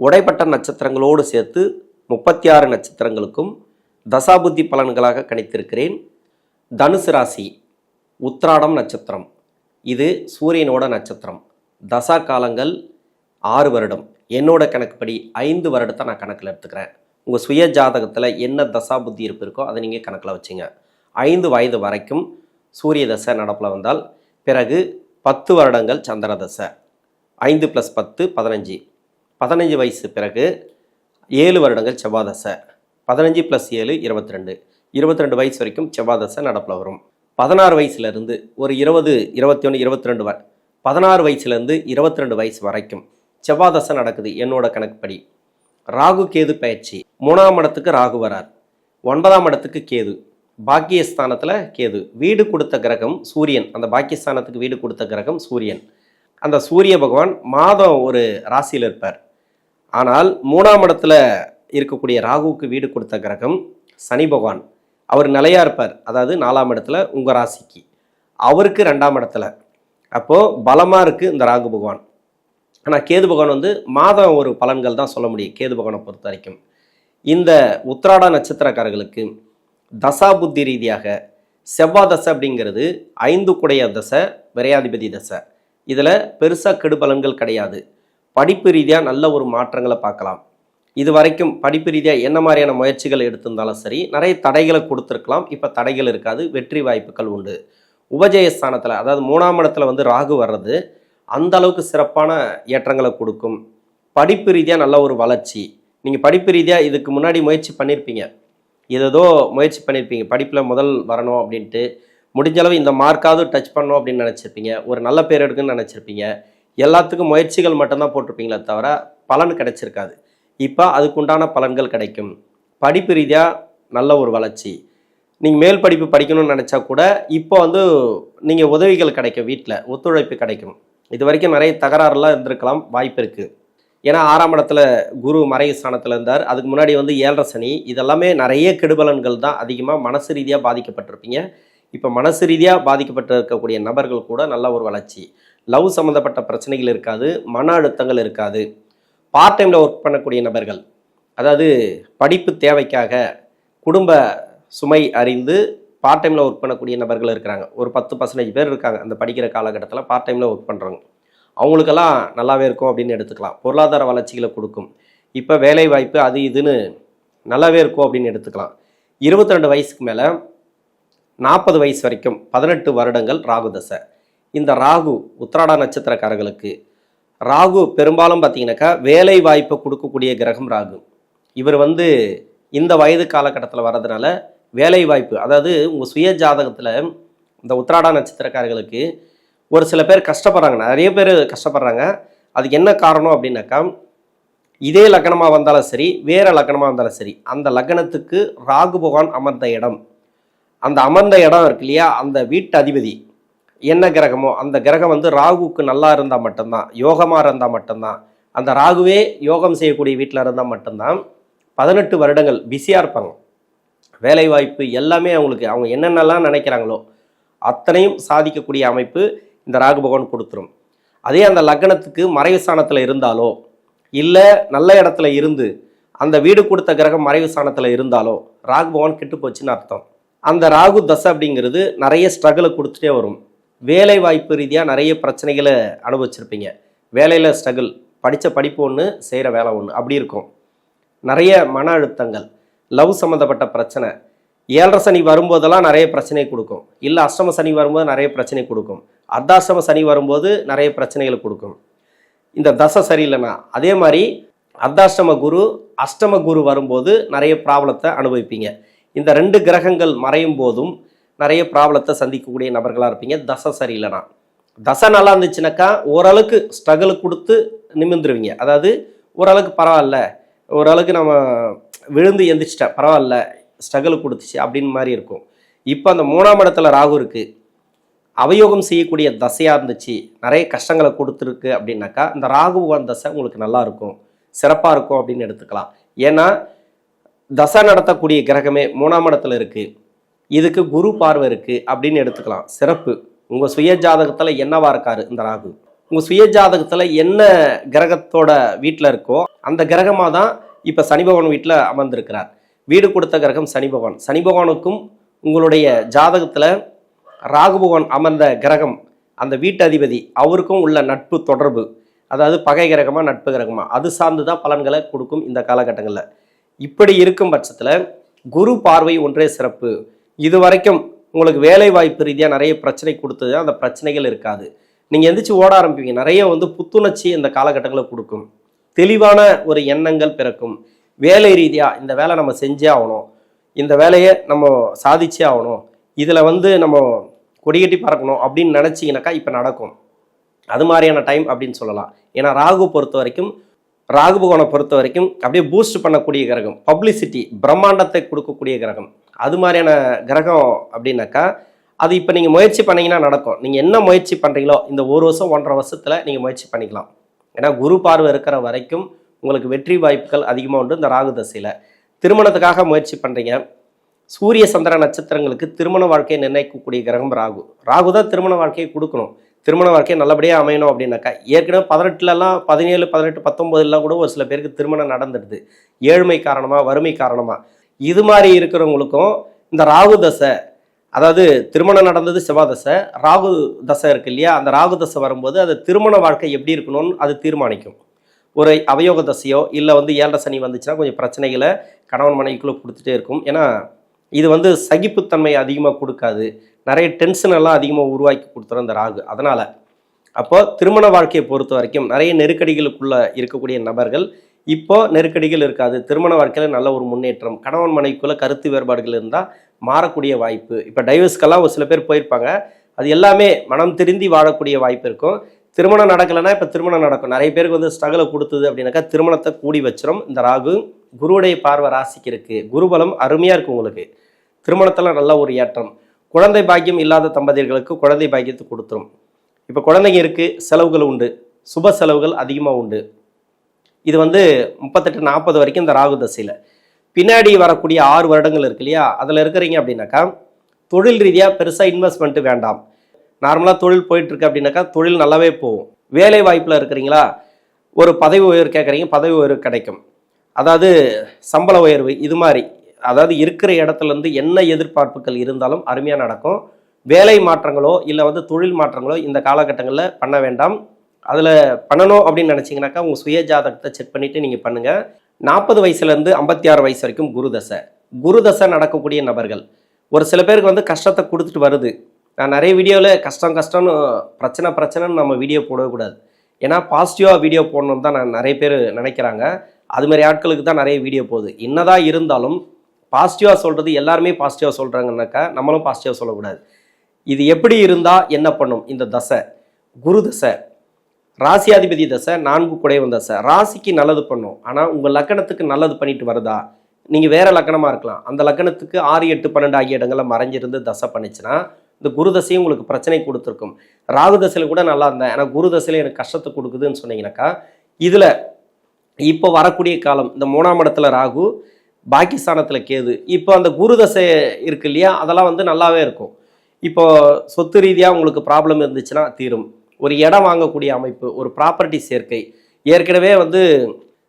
உடைப்பட்ட நட்சத்திரங்களோடு சேர்த்து முப்பத்தி ஆறு நட்சத்திரங்களுக்கும் தசாபுத்தி பலன்களாக கணித்திருக்கிறேன். தனுசு ராசி உத்ராடம் நட்சத்திரம். இது சூரியனோட நட்சத்திரம். தசா காலங்கள் ஆறு வருடம். என்னோட கணக்குப்படி ஐந்து வருடத்தை நான் கணக்கில் எடுத்துக்கிறேன். உங்கள் சுய ஜாதகத்தில் என்ன தசா புத்தி இருப்பு இருக்கோ அதை நீங்கள் கணக்கில் வச்சுங்க. ஐந்து வயது வரைக்கும் சூரிய தசை நடப்பில் வந்தால் பிறகு பத்து வருடங்கள் சந்திர தசை. ஐந்து ப்ளஸ் பத்து பதினஞ்சு. பதினஞ்சு வயசு பிறகு ஏழு வருடங்கள் செவ்வாதசை. பதினஞ்சு ப்ளஸ் ஏழு இருபத்தி ரெண்டு இருபத்தி ரெண்டு வயசு வரைக்கும் செவ்வாதசை நடப்பில் வரும். பதினாறு வயசுலேருந்து ஒரு இருபது இருபத்தி ஒன்று இருபத்தி ரெண்டு வ பதினாறு வயசுலேருந்து இருபத்தி ரெண்டு வயசு வரைக்கும் செவ்வாதசை நடக்குது என்னோட கணக்குப்படி. ராகு கேது பயிற்சி. மூணாம் இடத்துக்கு ராகு வரார். ஒன்பதாம் இடத்துக்கு கேது. பாக்கியஸ்தானத்தில் கேது. வீடு கொடுத்த கிரகம் சூரியன். அந்த பாக்கியஸ்தானத்துக்கு வீடு கொடுத்த கிரகம் சூரியன். அந்த சூரிய பகவான் மாதம் ஒரு ராசியில் இருப்பார். ஆனால் மூணாம் இடத்துல இருக்கக்கூடிய ராகுவுக்கு வீடு கொடுத்த கிரகம் சனி பகவான். அவர் நிலையாக இருப்பார். அதாவது நாலாம் இடத்துல உங்கள் ராசிக்கு. அவருக்கு ரெண்டாம் இடத்துல. அப்போது பலமாக இருக்குது இந்த ராகு பகவான். ஆனால் கேது பகவான் வந்து மாதம் ஒரு பலன்கள் தான் சொல்ல முடியும். கேது பகவானை பொறுத்த வரைக்கும். இந்த உத்ராட நட்சத்திரக்காரர்களுக்கு தசா புத்தி ரீதியாக செவ்வாய் தசை அப்படிங்கிறது ஐந்து குடைய தசை விரையாதிபதி தசை. இதில் பெருசாக கெடுபலன்கள் கிடையாது. படிப்பு ரீதியாக நல்ல ஒரு மாற்றங்களை பார்க்கலாம். இது வரைக்கும் படிப்பு ரீதியாக என்ன மாதிரியான முயற்சிகள் எடுத்திருந்தாலும் சரி நிறைய தடைகளை கொடுத்துருக்கலாம். இப்போ தடைகள் இருக்காது வெற்றி வாய்ப்புகள் உண்டு. உபஜயஸ்தானத்தில் அதாவது மூணாம் இடத்துல வந்து ராகு வர்றது அந்த அளவுக்கு சிறப்பான ஏற்றங்களை கொடுக்கும். படிப்பு ரீதியாக நல்ல ஒரு வளர்ச்சி. நீங்கள் படிப்பு ரீதியாக இதுக்கு முன்னாடி முயற்சி பண்ணியிருப்பீங்க ஏதோ முயற்சி பண்ணியிருப்பீங்க படிப்பில் முதல் வரணும் அப்படின்ட்டு. முடிஞ்சளவு இந்த மார்க்காவது டச் பண்ணோம் அப்படின்னு நினச்சிருப்பீங்க. ஒரு நல்ல பேர் எடுக்குன்னு நினச்சிருப்பீங்க. எல்லாத்துக்கும் முயற்சிகள் மட்டும்தான் போட்டிருப்பீங்களே தவிர பலன் கிடைச்சிருக்காது. இப்போ அதுக்குண்டான பலன்கள் கிடைக்கும். படிப்பு ரீதியாக நல்ல ஒரு வளர்ச்சி. நீங்கள் மேல் படிப்பு படிக்கணும்னு நினச்சா கூட இப்போ வந்து நீங்கள் உதவிகள் கிடைக்கும் வீட்டில் ஒத்துழைப்பு கிடைக்கும். இது வரைக்கும் நிறைய தகராறுலாம் இருந்திருக்கலாம் வாய்ப்பு இருக்குது ஏன்னா ஆறாம் இடத்துல குரு மறை ஸ்தானத்தில் இருந்தார். அதுக்கு முன்னாடி வந்து ஏழரை சனி. இதெல்லாமே நிறைய கெடுபலன்கள் தான் அதிகமாக மனசு ரீதியாக பாதிக்கப்பட்டிருப்பீங்க. இப்போ மனசு ரீதியாக பாதிக்கப்பட்டு இருக்கக்கூடிய நபர்கள் கூட நல்ல ஒரு வளர்ச்சி. லவ் சம்மந்தப்பட்ட பிரச்சனைகள் இருக்காது மன அழுத்தங்கள் இருக்காது. பார்ட் டைமில் ஒர்க் பண்ணக்கூடிய நபர்கள் அதாவது படிப்பு தேவைக்காக குடும்ப சுமை அறிந்து பார்ட் டைமில் ஒர்க் பண்ணக்கூடிய நபர்கள் இருக்கிறாங்க. ஒரு பத்து பர்சன்டேஜ் பேர் இருக்காங்க அந்த படிக்கிற காலகட்டத்தில் பார்ட் டைமில் ஒர்க் பண்ணுறவங்க அவங்களுக்கெல்லாம் நல்லாவே இருக்கும் அப்படின்னு எடுத்துக்கலாம். பொருளாதார வளர்ச்சிகளை கொடுக்கும். இப்போ வேலை வாய்ப்பு அது இதுன்னு நல்லாவே இருக்கும் அப்படின்னு எடுத்துக்கலாம். இருபத்தி ரெண்டு வயசுக்கு மேலே நாற்பது வயசு வரைக்கும் பதினெட்டு வருடங்கள் ராகு தசை. இந்த ராகு உத்திராடா நட்சத்திரக்காரர்களுக்கு ராகு பெரும்பாலும் பார்த்தீங்கன்னாக்கா வேலை வாய்ப்பை கொடுக்கக்கூடிய கிரகம் ராகு. இவர் வந்து இந்த வயது காலகட்டத்தில் வர்றதுனால வேலை வாய்ப்பு அதாவது உங்கள் சுய ஜாதகத்தில் இந்த உத்திராடா நட்சத்திரக்காரர்களுக்கு ஒரு சில பேர் கஷ்டப்படுறாங்க. நிறைய பேர் கஷ்டப்படுறாங்க. அதுக்கு என்ன காரணம் அப்படின்னாக்கா இதே லக்னமாக வந்தாலும் சரி வேறு லக்னமாக வந்தாலும் சரி அந்த லக்னத்துக்கு ராகு பகவான் அமர்ந்த இடம். அந்த அமர்ந்த இடம் இருக்கு இல்லையா? அந்த வீட்டு அதிபதி. என்ன கிரகமோ அந்த கிரகம் வந்து ராகுவுக்கு நல்லா இருந்தால் மட்டும்தான் யோகமாக இருந்தால் மட்டும்தான். அந்த ராகுவே யோகம் செய்யக்கூடிய வீட்டில் இருந்தால் மட்டும்தான். பதினெட்டு வருடங்கள் பிஸியாக இருப்பாங்க. வேலை வாய்ப்பு எல்லாமே அவங்களுக்கு அவங்க என்னென்னலாம் நினைக்கிறாங்களோ அத்தனையும் சாதிக்கக்கூடிய அமைப்பு இந்த ராகு பகவான் கொடுத்துரும். அதே அந்த லக்னத்துக்கு மறைவு ஸ்தானத்தில் இருந்தாலோ இல்லை நல்ல இடத்துல இருந்து அந்த வீடு கொடுத்த கிரகம் மறைவு ஸ்தானத்தில் இருந்தாலோ ராகு பகவான் கெட்டு போச்சுன்னு அர்த்தம். அந்த ராகு தசை அப்படிங்கிறது நிறைய ஸ்ட்ரகிளை கொடுத்துட்டே வரும். வேலை வாய்ப்பு ரீதியாக நிறைய பிரச்சனைகளை அனுபவிச்சிருப்பீங்க. வேலையில் ஸ்ட்ரகிள் படித்த படிப்பு ஒன்று செய்கிற வேலை ஒன்று அப்படி இருக்கும். நிறைய மன அழுத்தங்கள் லவ் சம்மந்தப்பட்ட பிரச்சனை ஏழரை சனி வரும்போதெல்லாம் நிறைய பிரச்சனை கொடுக்கும். இல்லை அஷ்டம சனி வரும்போது நிறைய பிரச்சனை கொடுக்கும். அர்த்தாஷ்டம சனி வரும்போது நிறைய பிரச்சனைகளை கொடுக்கும். இந்த தசை சரியில்லைன்னா அதே மாதிரி அர்த்தாஷ்டம குரு அஷ்டம குரு வரும்போது நிறைய ப்ராப்ளத்தை அனுபவிப்பீங்க. இந்த ரெண்டு கிரகங்கள் மறையும் போதும் நிறைய ப்ராப்ளத்தை சந்திக்கக்கூடிய நபர்களாக இருப்பீங்க. தசை சரியில்லைனா தசை நல்லா இருந்துச்சுனாக்கா ஓரளவுக்கு ஸ்ட்ரகிள் கொடுத்து நிமிர்ந்துருவீங்க. அதாவது ஓரளவுக்கு பரவாயில்ல. ஓரளவுக்கு நம்ம விழுந்து எந்திரிச்சிட்டேன் பரவாயில்ல. ஸ்ட்ரகிள் கொடுத்துச்சு அப்படின்னு மாதிரி இருக்கும். இப்போ அந்த மூணாம் இடத்துல ராகு இருக்குது அவயோகம் செய்யக்கூடிய தசையாக இருந்துச்சு. நிறைய கஷ்டங்களை கொடுத்துருக்கு அப்படின்னாக்கா இந்த ராகு தசை உங்களுக்கு நல்லா இருக்கும். சிறப்பாக இருக்கும் அப்படின்னு எடுத்துக்கலாம். ஏன்னா தசை நடத்தக்கூடிய கிரகமே மூணாம் இடத்துல இருக்குது இதுக்கு குரு பார்வை இருக்குது அப்படின்னு எடுத்துக்கலாம். சிறப்பு. உங்கள் சுய ஜாதகத்தில் என்னவா இருக்காரு இந்த ராகு? உங்கள் சுய ஜாதகத்தில் என்ன கிரகத்தோட வீட்டில் இருக்கோ அந்த கிரகமாக தான் இப்போ சனி பகவான் வீட்டில் அமர்ந்திருக்கிறார். வீடு கொடுத்த கிரகம் சனி பகவான். சனி பகவானுக்கும் உங்களுடைய ஜாதகத்தில் ராகு பகவான் அமர்ந்த கிரகம் அந்த வீட்டு அதிபதி அவருக்கும் உள்ள நட்பு தொடர்பு. அதாவது பகை கிரகமா நட்பு கிரகமா. அது சார்ந்து தான் பலன்களை கொடுக்கும் இந்த காலகட்டங்களில். இப்படி இருக்கும் பட்சத்தில் குரு பார்வை ஒன்றே சிறப்பு. இது வரைக்கும் உங்களுக்கு வேலை வாய்ப்பு ரீதியாக நிறைய பிரச்சனை கொடுத்தது அந்த பிரச்சனைகள் இருக்காது. நீங்கள் எந்திரிச்சு ஓட ஆரம்பிப்பீங்க. நிறைய வந்து புத்துணர்ச்சி இந்த காலகட்டங்களில் கொடுக்கும். தெளிவான ஒரு எண்ணங்கள் பிறக்கும். வேலை ரீதியாக இந்த வேலை நம்ம செஞ்சே ஆகணும். இந்த வேலையை நம்ம சாதிச்சே ஆகணும். இதில் வந்து நம்ம கொடிகட்டி பறக்கணும் அப்படின்னு நினச்சிங்கனாக்கா இப்போ நடக்கும். அது மாதிரியான டைம் அப்படின்னு சொல்லலாம். ஏன்னா ராகு பொறுத்த வரைக்கும் ராகு பகவானை பொறுத்த வரைக்கும் அப்படியே பூஸ்ட் பண்ணக்கூடிய கிரகம். பப்ளிசிட்டி பிரம்மாண்டத்தை கொடுக்கக்கூடிய கிரகம். அது மாதிரியான கிரகம் அப்படின்னாக்கா அது இப்போ நீங்கள் முயற்சி பண்ணீங்கன்னா நடக்கும். நீங்கள் என்ன முயற்சி பண்ணுறீங்களோ இந்த ஒரு வருஷம் ஒன்றரை வருஷத்தில் நீங்கள் முயற்சி பண்ணிக்கலாம். ஏன்னா குரு பார்வை இருக்கிற வரைக்கும் உங்களுக்கு வெற்றி வாய்ப்புகள் அதிகமாக உண்டு இந்த ராகு தசையில். திருமணத்துக்காக முயற்சி பண்ணுறீங்க சூரிய சந்திர நட்சத்திரங்களுக்கு திருமண வாழ்க்கையை நிர்ணயிக்கக்கூடிய கிரகம் ராகு. ராகு தான் திருமண வாழ்க்கையை கொடுக்கணும். திருமண வாழ்க்கை நல்லபடியாக அமையணும் அப்படின்னாக்கா ஏற்கனவே பதினெட்டுலலாம் பதினேழு பதினெட்டு பத்தொம்பதுலாம் கூட ஒரு சில பேருக்கு திருமணம் நடந்துடுது. ஏழ்மை காரணமாக வறுமை காரணமாக இது மாதிரி இருக்கிறவங்களுக்கும் இந்த ராகு தசை அதாவது திருமணம் நடந்தது செவ்வாதசை ராகு தசை இருக்கு இல்லையா? அந்த ராகு தசை வரும்போது அது திருமண வாழ்க்கை எப்படி இருக்கணும்னு அது தீர்மானிக்கும். ஒரு அவயோக தசையோ இல்லை வந்து ஏழரை சனி வந்துச்சுன்னா கொஞ்சம் பிரச்சனைகளை கணவன் மனைவிக்குள்ளே கொடுத்துட்டே இருக்கும். ஏன்னா இது வந்து சகிப்புத்தன்மை அதிகமாக கொடுக்காது. நிறைய டென்ஷன் எல்லாம் அதிகமாக உருவாக்கி கொடுத்துரும் இந்த ராகு. அதனால் அப்போ திருமண வாழ்க்கையை பொறுத்த வரைக்கும் நிறைய நெருக்கடிகளுக்குள்ளே இருக்கக்கூடிய நபர்கள் இப்போ நெருக்கடிகள் இருக்காது. திருமண வாழ்க்கையில் நல்ல ஒரு முன்னேற்றம் கணவன் மனைவிக்குள்ளே கருத்து வேறுபாடுகள் இருந்தால் மாறக்கூடிய வாய்ப்பு. இப்போ டைவர்ஸ்க்கெல்லாம் ஒரு சில பேர் போயிருப்பாங்க. அது எல்லாமே மனம் திருந்தி வாழக்கூடிய வாய்ப்பு இருக்கும். திருமணம் நடக்கலைன்னா இப்போ திருமணம் நடக்கும். நிறைய பேருக்கு வந்து ஸ்ட்ரகிளை கொடுத்தது அப்படின்னாக்கா திருமணத்தை கூடி வச்சிரும். இந்த ராகு குருவுடைய பார்வை ராசிக்கு இருக்குது குருபலம் அருமையாக இருக்கும் உங்களுக்கு. திருமணத்தில் நல்ல ஒரு ஏற்றம். குழந்தை பாக்கியம் இல்லாத தம்பதியர்களுக்கு குழந்தை பாக்கியத்தை கொடுத்துரும். இப்போ குழந்தைங்க இருக்குது செலவுகள் உண்டு. சுப செலவுகள் அதிகமாக உண்டு. இது வந்து முப்பத்தெட்டு நாற்பது வரைக்கும் இந்த ராகு தசையில். பின்னாடி வரக்கூடிய ஆறு வருடங்கள் இருக்கு இல்லையா? அதில் இருக்கிறீங்க அப்படின்னாக்கா தொழில் ரீதியாக பெருசாக இன்வெஸ்ட்மெண்ட்டு வேண்டாம். நார்மலாக தொழில் போயிட்டுருக்கு அப்படின்னாக்கா தொழில் நல்லாவே போகும். வேலை வாய்ப்பில் இருக்கிறீங்களா? ஒரு பதவி உயர்வு கேட்குறீங்க பதவி உயர்வு கிடைக்கும். அதாவது சம்பள உயர்வு இது மாதிரி. அதாவது இருக்கிற இடத்துலேருந்து என்ன எதிர்பார்ப்புகள் இருந்தாலும் அருமையாக நடக்கும். வேலை மாற்றங்களோ இல்லை வந்து தொழில் மாற்றங்களோ இந்த காலகட்டங்களில் பண்ண வேண்டாம். அதில் பண்ணணும் அப்படின்னு நினச்சிங்கனாக்கா உங்கள் சுய ஜாதகத்தை செக் பண்ணிவிட்டு நீங்கள் பண்ணுங்கள் நாற்பது வயசுலேருந்து ஐம்பத்தி ஆறு வயசு வரைக்கும் குரு தசை. குரு தசை நடக்கக்கூடிய நபர்கள். ஒரு சில பேருக்கு வந்து கஷ்டத்தை கொடுத்துட்டு வருது. நான் நிறைய வீடியோவில் கஷ்டம் கஷ்டம்னு பிரச்சனை பிரச்சனைன்னு நம்ம வீடியோ போடவே கூடாது. ஏன்னா பாசிட்டிவாக வீடியோ போடணும்னு தான் நான் நிறைய பேர் நினைக்கிறாங்க. அதுமாரி ஆட்களுக்கு தான் நிறைய வீடியோ போகுது. என்னதான் இருந்தாலும் பாசிட்டிவாக சொல்கிறது எல்லாருமே பாசிட்டிவாக சொல்கிறாங்கன்னாக்கா நம்மளும் பாசிட்டிவாக சொல்லக்கூடாது. இது எப்படி இருந்தால் என்ன பண்ணும்? இந்த தசை குரு தசை ராசியாதிபதி தசை நான்கு குடைவன் தசை. ராசிக்கு நல்லது பண்ணும். ஆனால் உங்கள் லக்கணத்துக்கு நல்லது பண்ணிட்டு வருதா? நீங்கள் வேறு லக்கணமாக இருக்கலாம். அந்த லக்கணத்துக்கு ஆறு எட்டு பன்னெண்டு ஆகிய இடங்களில் மறைஞ்சிருந்து தசை பண்ணிச்சுன்னா இந்த குரு தசையும் உங்களுக்கு பிரச்சனை கொடுத்துருக்கும். ராகு தசையில் கூட நல்லா இருந்தேன். ஆனால் குரு தசையில் எனக்கு கஷ்டத்தை கொடுக்குதுன்னு சொன்னீங்கன்னாக்கா இதில் இப்போ வரக்கூடிய காலம் இந்த மூணாம் இடத்துல ராகு பாகிஸ்தானத்தில் கேது. இப்போ அந்த குரு தசை இருக்கு இல்லையா? அதெல்லாம் வந்து நல்லாவே இருக்கும். இப்போ சொத்து ரீதியாக உங்களுக்கு ப்ராப்ளம் இருந்துச்சுன்னா தீரும். ஒரு இடம் வாங்கக்கூடிய அமைப்பு ஒரு ப்ராப்பர்ட்டி சேர்க்கை. ஏற்கனவே வந்து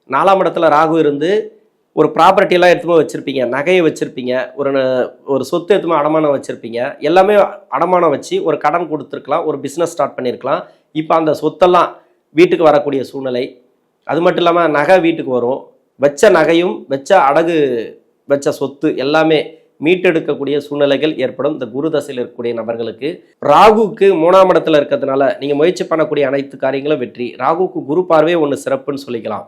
நாலாம் இடத்துல ராகு இருந்து ஒரு ப்ராப்பர்ட்டியெல்லாம் எடுத்துமே வச்சுருப்பீங்க. நகையை வச்சுருப்பீங்க. ஒரு ந- ஒரு சொத்து எடுத்துமே அடமானம் வச்சுருப்பீங்க. எல்லாமே அடமானம் வச்சு ஒரு கடன் கொடுத்துருக்கலாம். ஒரு பிஸ்னஸ் ஸ்டார்ட் பண்ணியிருக்கலாம் இப்போ அந்த சொத்தெல்லாம் வீட்டுக்கு வரக்கூடிய சூழ்நிலை. அது மட்டும் இல்லாமல் நகை வீட்டுக்கு வரும். வச்ச நகையும் வச்ச அடகு வச்ச சொத்து எல்லாமே மீட்டெடுக்கக்கூடிய சூழ்நிலைகள் ஏற்படும். இந்த குரு தசையில் இருக்கக்கூடிய நபர்களுக்கு ராகுக்கு மூணாம் இடத்துல இருக்கிறதுனால நீங்கள் முயற்சி பண்ணக்கூடிய அனைத்து காரியங்களும் வெற்றி. ராகுக்கு குரு பார்வையே ஒன்று சிறப்புன்னு சொல்லிக்கலாம்.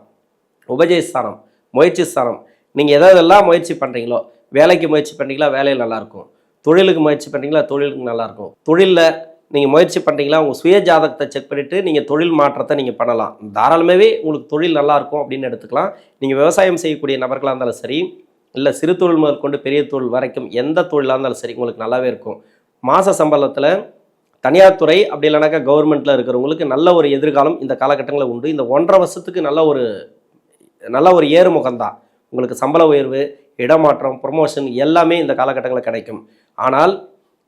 உபஜயஸ்தானம் முயற்சி ஸ்தானம். நீங்கள் எதெல்லாம் முயற்சி பண்ணுறீங்களோ வேலைக்கு முயற்சி பண்ணுறீங்களா வேலையில் நல்லாயிருக்கும் தொழிலுக்கு முயற்சி பண்ணுறீங்களா தொழிலுக்கு நல்லாயிருக்கும் தொழிலில் நீங்கள் முயற்சி பண்ணுறீங்களா உங்கள் சுய ஜாதகத்தை செக் பண்ணிவிட்டு நீங்கள் தொழில் மாற்றத்தை நீங்கள் பண்ணலாம். தாராளமாகவே உங்களுக்கு தொழில் நல்லாயிருக்கும் அப்படின்னு எடுத்துக்கலாம். நீங்கள் விவசாயம் செய்யக்கூடிய நபர்களாக இருந்தாலும் சரி இல்லை சிறு தொழில் முதல் கொண்டு பெரிய தொழில் வரைக்கும் எந்த தொழிலாக இருந்தாலும் சரி உங்களுக்கு நல்லாவே இருக்கும். மாத சம்பளத்தில் தனியார் துறை அப்படி இல்லைனாக்கா கவர்மெண்ட்டில் இருக்கிறவங்களுக்கு நல்ல ஒரு எதிர்காலம் இந்த காலகட்டங்களில் உண்டு. இந்த ஒன்றரை வருஷத்துக்கு நல்ல ஒரு நல்ல ஒரு ஏறுமுகம் தான் உங்களுக்கு சம்பள உயர்வு இடமாற்றம் ப்ரொமோஷன் எல்லாமே இந்த காலகட்டங்களில் கிடைக்கும். ஆனால்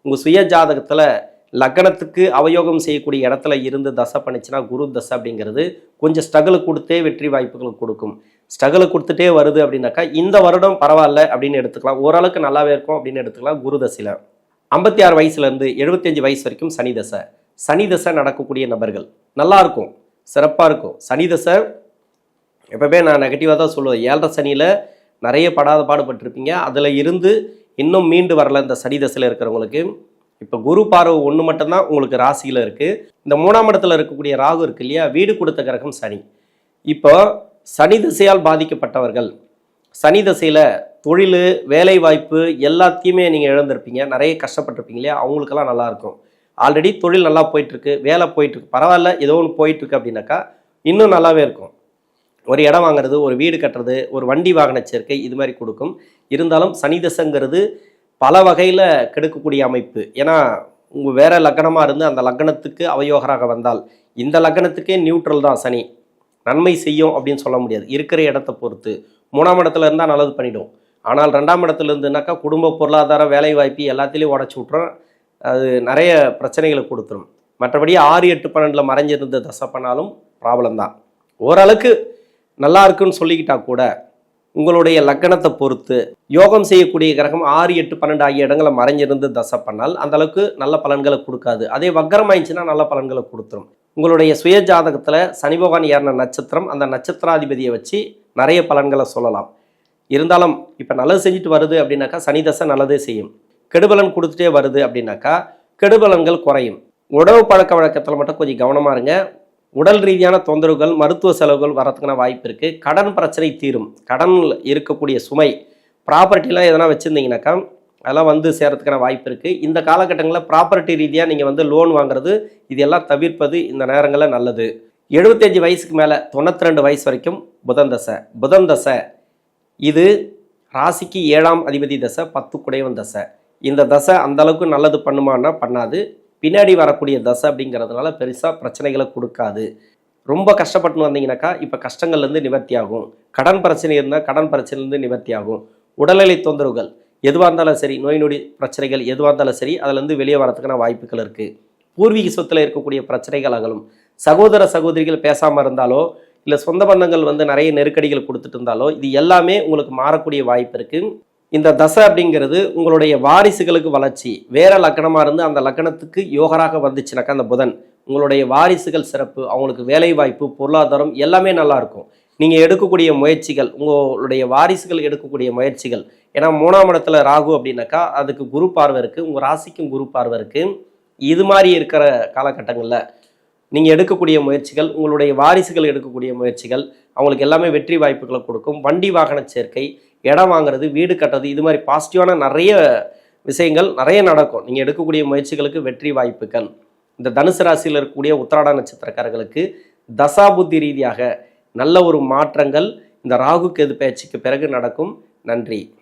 உங்கள் சுய ஜாதகத்தில் லக்னத்துக்கு அவயோகம் செய்யக்கூடிய இடத்துல இருந்து தசை பண்ணிச்சுன்னா குரு தசை அப்படிங்கிறது கொஞ்சம் ஸ்ட்ரகிள் கொடுத்தே வெற்றி வாய்ப்புகள் கொடுக்கும். ஸ்ட்ரகிள் கொடுத்துட்டே வருது அப்படின்னாக்கா இந்த வருடம் பரவாயில்ல அப்படின்னு எடுத்துக்கலாம். ஓரளவுக்கு நல்லாவே இருக்கும் அப்படின்னு எடுத்துக்கலாம் குரு தசையில். ஐம்பத்தி ஆறு வயசுலேருந்து எழுபத்தஞ்சு வயசு வரைக்கும் சனி தசை. சனி தசை நடக்கக்கூடிய நபர்கள். நல்லா இருக்கும். சிறப்பாக இருக்கும். சனி தசை எப்பவுமே நான் நெகட்டிவாக தான் சொல்லுவேன். ஏழரை சனியில் நிறைய படாத பாடுபட்டிருப்பீங்க. அதில் இருந்து இன்னும் மீண்டு வரல இந்த சனி தசையில் இருக்கிறவங்களுக்கு. இப்போ குரு பார்வை ஒன்று மட்டும்தான் உங்களுக்கு ராசியில் இருக்குது இந்த மூணாம் இடத்துல இருக்கக்கூடிய ராகு இருக்கு இல்லையா? வீடு கொடுத்த கிரகம் சனி. இப்போ சனி திசையால் பாதிக்கப்பட்டவர்கள் சனி திசையில் தொழில் வேலை வாய்ப்பு எல்லாத்தையுமே நீங்கள் இழந்திருப்பீங்க. நிறைய கஷ்டப்பட்டிருப்பீங்க இல்லையா? அவங்களுக்கெல்லாம் நல்லாயிருக்கும் ஆல்ரெடி தொழில் நல்லா போயிட்டுருக்கு வேலை போயிட்டுருக்கு. பரவாயில்ல ஏதோ ஒன்று போயிட்டுருக்கு அப்படின்னாக்கா இன்னும் நல்லாவே இருக்கும். ஒரு இடம் வாங்குறது ஒரு வீடு கட்டுறது ஒரு வண்டி வாகன சேர்க்கை இது மாதிரி கொடுக்கும். இருந்தாலும் சனி தசைங்கிறது பல வகையில் கெடுக்கக்கூடிய அமைப்பு. ஏன்னா உங்கள் வேறு லக்னமாக இருந்து அந்த லக்னத்துக்கு அவயோகராக வந்தால் இந்த லக்னத்துக்கே நியூட்ரல் தான் சனி. நன்மை செய்யும் அப்படின்னு சொல்ல முடியாது. இருக்கிற இடத்த பொறுத்து. மூணாம் இடத்துல இருந்தால் நல்லது பண்ணிடும். ஆனால் ரெண்டாம் இடத்துல இருந்துனாக்கா குடும்ப பொருளாதார வேலை வாய்ப்பு எல்லாத்துலேயும் உடச்சி விட்றோம் அது நிறைய பிரச்சனைகளை கொடுத்துரும். மற்றபடி ஆறு எட்டு பன்னெண்டில் மறைஞ்சிருந்த தசை பண்ணாலும் ப்ராப்ளம் தான். ஓரளவுக்கு நல்லா இருக்குன்னு சொல்லிக்கிட்டா கூட உங்களுடைய லக்கணத்தை பொறுத்து யோகம் செய்யக்கூடிய கிரகம் ஆறு எட்டு பன்னெண்டு ஆகிய இடங்களை மறைஞ்சிருந்து தசை பண்ணால் அந்த அளவுக்கு நல்ல பலன்களை கொடுக்காது. அதே வக்கரமாயிடுச்சுன்னா நல்ல பலன்களை கொடுத்துரும். உங்களுடைய சுய ஜாதகத்தில் சனி பகவான் ஏறின நட்சத்திரம் அந்த நட்சத்திராதிபதியை வச்சு நிறைய பலன்களை சொல்லலாம். இருந்தாலும் இப்போ நல்லது செஞ்சுட்டு வருது அப்படின்னாக்கா சனி தசை நல்லதே செய்யும். கெடுபலன் கொடுத்துட்டே வருது அப்படின்னாக்கா கெடுபலன்கள் குறையும். உணவு பழக்க வழக்கத்தில் மட்டும் கொஞ்சம் கவனமாக இருங்க. உடல் ரீதியான தொந்தரவுகள் மருத்துவ செலவுகள் வரதுக்கான வாய்ப்பு இருக்குது கடன் பிரச்சனை தீரும். கடனில் இருக்கக்கூடிய சுமை ப்ராப்பர்ட்டிலாம் எதனா வச்சுருந்தீங்கனாக்கா அதெல்லாம் வந்து சேரத்துக்கான வாய்ப்பு இருக்குது இந்த காலகட்டங்களில் ப்ராப்பர்ட்டி ரீதியாக நீங்கள் வந்து லோன் வாங்குறது இதெல்லாம் தவிர்ப்பது இந்த நேரங்களில் நல்லது. எழுபத்தஞ்சு வயசுக்கு மேலே தொண்ணூற்றி ரெண்டு வயசு வரைக்கும் புதன் தசை. புதன் தசை இது ராசிக்கு ஏழாம் அதிபதி தசை பத்து குடைவன் தசை. இந்த தசை அந்தளவுக்கு நல்லது பண்ணுமான்னா பண்ணாது. பின்னாடி வரக்கூடிய தசை அப்படிங்கிறதுனால பெருசாக பிரச்சனைகளை கொடுக்காது. ரொம்ப கஷ்டப்பட்டு வந்தீங்கன்னாக்கா இப்போ கஷ்டங்கள்லேருந்து நிவர்த்தி ஆகும் கடன் பிரச்சனை இருந்தால் கடன் பிரச்சனைலேருந்து நிவர்த்தி ஆகும் உடல்நிலை தொந்தரவுகள் எதுவாக இருந்தாலும் சரி நோய் நொடி பிரச்சனைகள் எதுவாக இருந்தாலும் சரி அதுலேருந்து வெளியே வரதுக்கான வாய்ப்புகள் இருக்குது பூர்வீக சொத்தில் இருக்கக்கூடிய பிரச்சனைகள் அகலும். சகோதர சகோதரிகள் பேசாமல் இருந்தாலோ இல்லை சொந்த பந்தங்கள் வந்து நிறைய நெருக்கடிகள் கொடுத்துட்டு இருந்தாலோ இது எல்லாமே உங்களுக்கு மாறக்கூடிய வாய்ப்பு இருக்குது இந்த தசை அப்படிங்கிறது உங்களுடைய வாரிசுகளுக்கு வளர்ச்சி. வேற லக்கணமாக இருந்து அந்த லக்கணத்துக்கு யோகராக வந்துச்சுனாக்கா அந்த புதன். உங்களுடைய வாரிசுகள் சிறப்பு அவங்களுக்கு வேலை வாய்ப்பு பொருளாதாரம் எல்லாமே நல்லா இருக்கும். நீங்கள் எடுக்கக்கூடிய முயற்சிகள் உங்களுடைய வாரிசுகள் எடுக்கக்கூடிய முயற்சிகள். ஏன்னா மூணாம் இடத்துல ராகு அப்படின்னாக்கா அதுக்கு குரு பார்வை இருக்குது உங்கள் ராசிக்கும் குரு பார்வை இருக்குது இது மாதிரி இருக்கிற காலகட்டங்களில் நீங்கள் எடுக்கக்கூடிய முயற்சிகள் உங்களுடைய வாரிசுகள் எடுக்கக்கூடிய முயற்சிகள் அவங்களுக்கு எல்லாமே வெற்றி வாய்ப்புகளை கொடுக்கும். வண்டி வாகன சேர்க்கை இடம் வாங்குறது வீடு கட்டுறது இது மாதிரி பாசிட்டிவான நிறைய விஷயங்கள் நிறைய நடக்கும். நீங்கள் எடுக்கக்கூடிய முயற்சிகளுக்கு வெற்றி வாய்ப்புகள். இந்த தனுசு ராசியில் இருக்கக்கூடிய உத்திராட நட்சத்திரக்காரர்களுக்கு தசாபுத்தி ரீதியாக நல்ல ஒரு மாற்றங்கள் இந்த ராகு கேது பயிற்சிக்கு பிறகு நடக்கும். நன்றி.